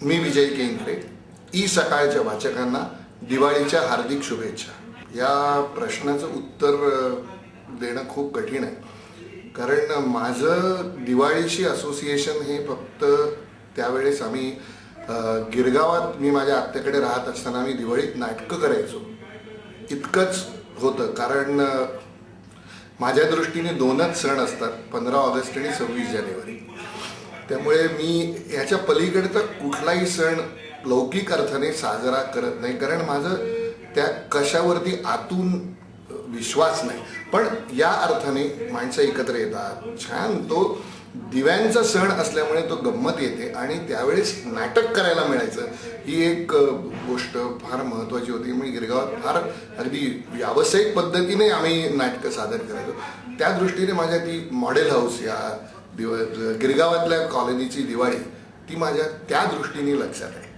मी विजय केंद्रे ई सकाळच्या वाचकांना दिवाळीच्या हार्दिक शुभेच्छा. या प्रश्नाचं उत्तर देणं खूप कठीण आहे. कारण माझं दिवाळीशी असोसिएशन हे फक्त त्यावेळेस आम्ही गिरगावात मी माझ्या आत्याकडे राहत असताना मी दिवाळीत नाटकं करायचो. इतकंच होतं. कारण माझ्या दृष्टीने दोनच सण असतात पंधरा ऑगस्ट आणि सव्वीस जानेवारी. त्यामुळे मी ह्याच्या पलीकडचा कुठलाही सण लौकिक अर्थाने साजरा करत नाही कारण माझं त्या कशावरती आतून विश्वास नाही. पण या अर्थाने माणसं एकत्र येतात. छान तो दिव्यांचा सण असल्यामुळे तो गंमत येते आणि त्यावेळेस नाटक करायला मिळायचं. ही एक गोष्ट फार महत्त्वाची होती. म्हणजे गिरगावात फार अगदी व्यावसायिक पद्धतीने आम्ही नाटकं सादर करायचो. त्या दृष्टीने माझ्या ती मॉडेल हाऊस या दिव गिरगावातल्या कॉलनीची दिवाळी ती माझ्या त्या दृष्टीने लक्षात आहे.